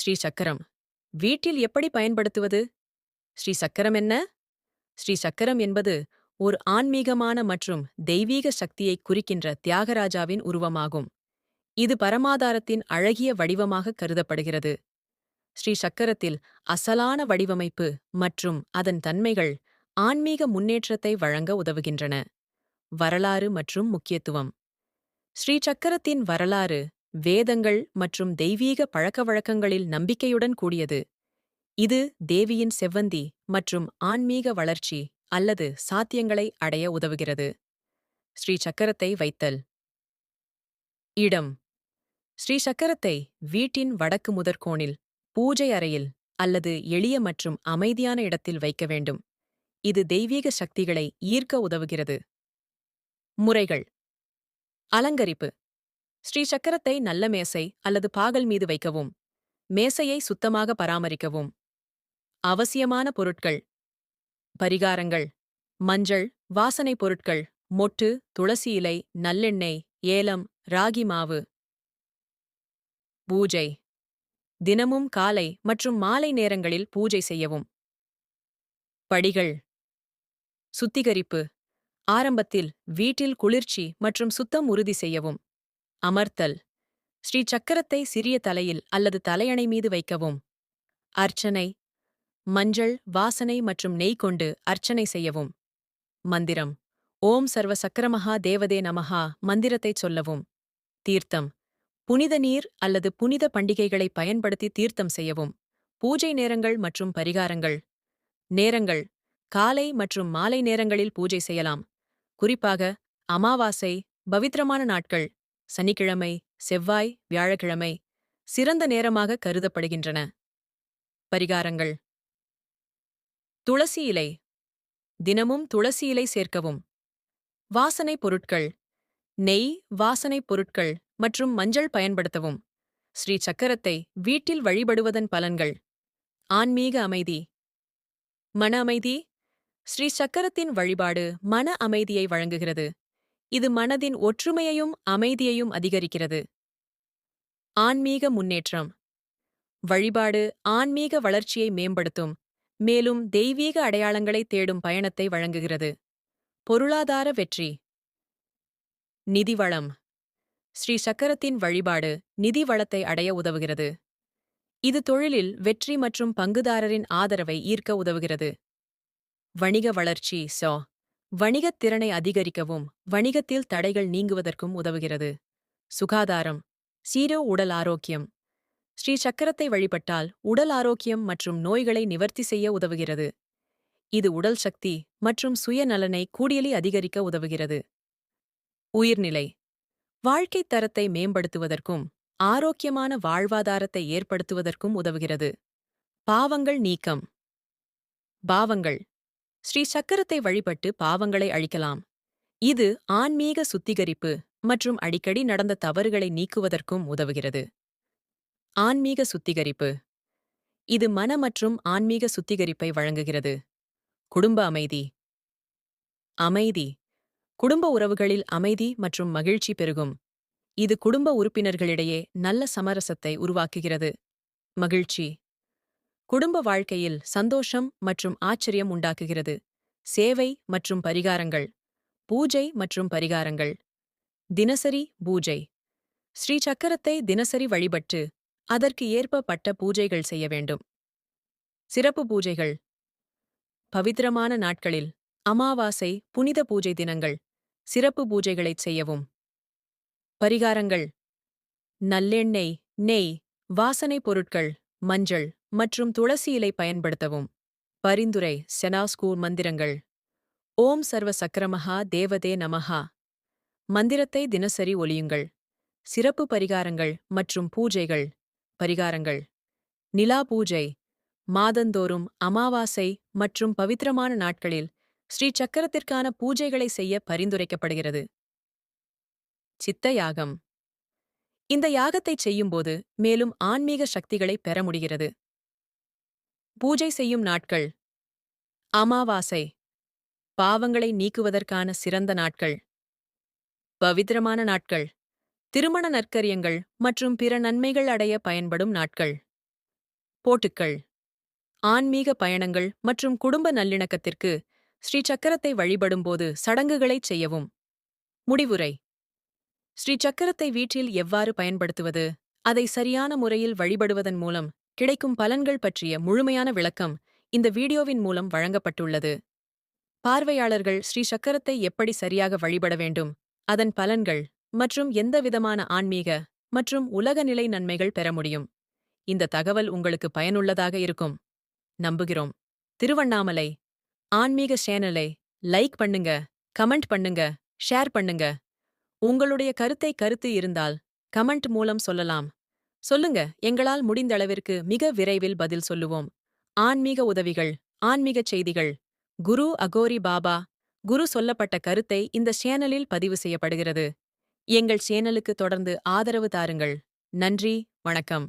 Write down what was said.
ஸ்ரீ சக்கரம். வீட்டில் எப்படி பயன்படுத்துவது? ஸ்ரீ சக்கரம் என்ன? ஸ்ரீ சக்கரம் என்பது ஒரு ஆன்மீகமான மற்றும் தெய்வீக சக்தியை குறிக்கின்ற தியாகராஜாவின் உருவமாகும். இது பரமாதாரத்தின் அழகிய வடிவமாக கருதப்படுகிறது. ஸ்ரீ சக்கரத்தில் அசலான வடிவமைப்பு மற்றும் அதன் தன்மைகள் ஆன்மீக முன்னேற்றத்தை வழங்க உதவுகின்றன. வரலாறு மற்றும் முக்கியத்துவம். ஸ்ரீ சக்கரத்தின் வரலாறு வேதங்கள் மற்றும் தெய்வீக பழக்கவழக்கங்களில் நம்பிக்கையுடன் கூடியது. இது தேவியின் செவ்வந்தி மற்றும் ஆன்மீக வளர்ச்சி அல்லது சாத்தியங்களை அடைய உதவுகிறது. ஸ்ரீ சக்கரத்தை வைத்தல். இடம். ஸ்ரீ சக்கரத்தை வீட்டின் வடக்கு முதற்கோணில் பூஜை அறையில் அல்லது எளிய மற்றும் அமைதியான இடத்தில் வைக்க வேண்டும். இது தெய்வீக சக்திகளை ஈர்க்க உதவுகிறது. முறைகள். அலங்கரிப்பு. ஸ்ரீ சக்கரத்தை நல்ல மேசை அல்லது பாகல் மீது வைக்கவும். மேசையை சுத்தமாக பராமரிக்கவும். அவசியமான பொருட்கள். பரிகாரங்கள். மஞ்சள் வாசனை பொருட்கள். மொட்டு துளசி இலை நல்லெண்ணெய் ஏலம் ராகி மாவு. பூஜை. தினமும் காலை மற்றும் மாலை நேரங்களில் பூஜை செய்யவும். படிகள். சுத்திகரிப்பு. ஆரம்பத்தில் வீட்டில் குளிர்ச்சி மற்றும் சுத்தம் உறுதி செய்யவும். அமர்த்தல். ஸ்ரீ சக்கரத்தை சிறிய தலையில் அல்லது தலையணை மீது வைக்கவும். அர்ச்சனை. மஞ்சள் வாசனை மற்றும் நெய் கொண்டு அர்ச்சனை செய்யவும். மந்திரம். ஓம் சர்வ சக்கரமஹா தேவதே நமஹா மந்திரத்தைச் சொல்லவும். தீர்த்தம். புனித நீர் அல்லது புனித பண்டிகைகளை பயன்படுத்தி தீர்த்தம் செய்யவும். பூஜை நேரங்கள் மற்றும் பரிகாரங்கள். நேரங்கள். காலை மற்றும் மாலை நேரங்களில் பூஜை செய்யலாம். குறிப்பாக அமாவாசை பவித்திரமான நாட்கள். சனிக்கிழமை செவ்வாய் வியாழக்கிழமை சிறந்த நேரமாக கருதப்படுகின்றன. பரிகாரங்கள். துளசி இலை. தினமும் துளசி இலை சேர்க்கவும். வாசனை பொருட்கள். நெய் வாசனைப் பொருட்கள் மற்றும் மஞ்சள் பயன்படுத்தவும். ஸ்ரீ சக்கரத்தை வீட்டில் வழிபடுவதன் பலன்கள். ஆன்மீக அமைதி. மன அமைதி. ஸ்ரீ சக்கரத்தின் வழிபாடு மன அமைதியை வழங்குகிறது. இது மனதின் ஒற்றுமையையும் அமைதியையும் அதிகரிக்கிறது. ஆன்மீக முன்னேற்றம். வழிபாடு ஆன்மீக வளர்ச்சியை மேம்படுத்தும் மேலும் தெய்வீக அடையாளங்களை தேடும் பயணத்தை வழங்குகிறது. பொருளாதார வெற்றி. நிதி வளம். ஸ்ரீ சக்கரத்தின் வழிபாடு நிதி வளத்தை அடைய உதவுகிறது. இது தொழிலில் வெற்றி மற்றும் பங்குதாரரின் ஆதரவை ஈர்க்க உதவுகிறது. வணிக வளர்ச்சி சோ. வணிகத் திறனை அதிகரிக்கவும் வணிகத்தில் தடைகள் நீங்குவதற்கும் உதவுகிறது. சுகாதாரம். சீரோ உடல் ஆரோக்கியம். ஸ்ரீ சக்கரத்தை வழிபட்டால் உடல் ஆரோக்கியம் மற்றும் நோய்களை நிவர்த்தி செய்ய உதவுகிறது. இது உடல் சக்தி மற்றும் சுயநலனை கூடியலி அதிகரிக்க உதவுகிறது. உயிர்நிலை. வாழ்க்கைத் தரத்தை மேம்படுத்துவதற்கும் ஆரோக்கியமான வாழ்வாதாரத்தை ஏற்படுத்துவதற்கும் உதவுகிறது. பாவங்கள் நீக்கம். பாவங்கள். ஸ்ரீ சக்கரத்தை வழிபட்டு பாவங்களை அழிக்கலாம். இது ஆன்மீக சுத்திகரிப்பு மற்றும் அடிக்கடி நடந்த தவறுகளை நீக்குவதற்கும் உதவுகிறது. ஆன்மீக சுத்திகரிப்பு. இது மன மற்றும் ஆன்மீக சுத்திகரிப்பை வழங்குகிறது. குடும்ப அமைதி. அமைதி. குடும்ப உறவுகளில் அமைதி மற்றும் மகிழ்ச்சி பெருகும். இது குடும்ப உறுப்பினர்களிடையே நல்ல சமரசத்தை உருவாக்குகிறது. மகிழ்ச்சி. குடும்ப வாழ்க்கையில் சந்தோஷம் மற்றும் ஆச்சரியம் உண்டாக்குகிறது. சேவை மற்றும் பரிகாரங்கள். பூஜை மற்றும் பரிகாரங்கள். தினசரி பூஜை. ஸ்ரீ சக்கரத்தை தினசரி வழிபட்டு அதற்கு ஏற்ப பூஜைகள் செய்ய வேண்டும். சிறப்பு பூஜைகள். பவித்திரமான நாட்களில் அமாவாசை புனித பூஜை தினங்கள் சிறப்பு பூஜைகளைச் செய்யவும். பரிகாரங்கள். நல்லெண்ணெய் நெய் வாசனை பொருட்கள் மஞ்சள் மற்றும் துளசி இலை பயன்படுத்தவும். பரிந்துரை செனாஸ்கூர் மந்திரங்கள். ஓம் சர்வ சக்கரமஹா தேவதே நமஹா. மந்திரத்தை தினசரி ஒலியுங்கள். சிறப்பு பரிகாரங்கள் மற்றும் பூஜைகள். பரிகாரங்கள். நிலா பூஜை. மாதந்தோறும் அமாவாசை மற்றும் பவித்திரமான நாட்களில் ஸ்ரீ சக்கரத்திற்கான பூஜைகளை செய்ய பரிந்துரைக்கப்படுகிறது. சித்த யாகம் இந்த யாகத்தைச் செய்யும்போது மேலும் ஆன்மீக சக்திகளை பெற முடிகிறது. பூஜை செய்யும் நாட்கள். அமாவாசை பாவங்களை நீக்குவதற்கான சிறந்த நாட்கள். பவித்திரமான நாட்கள் திருமண நற்கரியங்கள் மற்றும் பிற நன்மைகள் அடைய பயன்படும் நாட்கள். போட்டுக்கள் ஆன்மீக பயணங்கள் மற்றும் குடும்ப நல்லிணக்கத்திற்கு ஸ்ரீ சக்கரத்தை வழிபடும்போது சடங்குகளைச் செய்யவும். முடிவுரை ஸ்ரீ சக்கரத்தை வீட்டில் எவ்வாறு பயன்படுத்துவது அதை சரியான முறையில் வழிபடுவதன் மூலம் கிடைக்கும் பலன்கள் பற்றிய முழுமையான விளக்கம் இந்த வீடியோவின் மூலம் வழங்கப்பட்டுள்ளது. பார்வையாளர்கள் ஸ்ரீ சக்கரத்தை எப்படி சரியாக வழிபட வேண்டும் அதன் பலன்கள் மற்றும் எந்தவிதமான ஆன்மீக மற்றும் உலகநிலை நன்மைகள் பெற முடியும். இந்த தகவல் உங்களுக்கு பயனுள்ளதாக இருக்கும். நம்புகிறோம். திருவண்ணாமலை. ஆன்மீக சேனலை லைக் பண்ணுங்க கமெண்ட் பண்ணுங்க ஷேர் பண்ணுங்க. உங்களுடைய கருத்தை கருத்து இருந்தால் கமெண்ட் மூலம் சொல்லலாம். சொல்லுங்க எங்களால் முடிந்த அளவிற்கு மிக விரைவில் பதில் சொல்லுவோம். ஆன்மீக உதவிகள் ஆன்மீகச் செய்திகள். குரு அகோரி பாபா குரு சொல்லப்பட்ட கருத்தை இந்த சேனலில் பதிவு செய்யப்படுகிறது. எங்கள் சேனலுக்கு தொடர்ந்து ஆதரவு தாருங்கள். நன்றி வணக்கம்.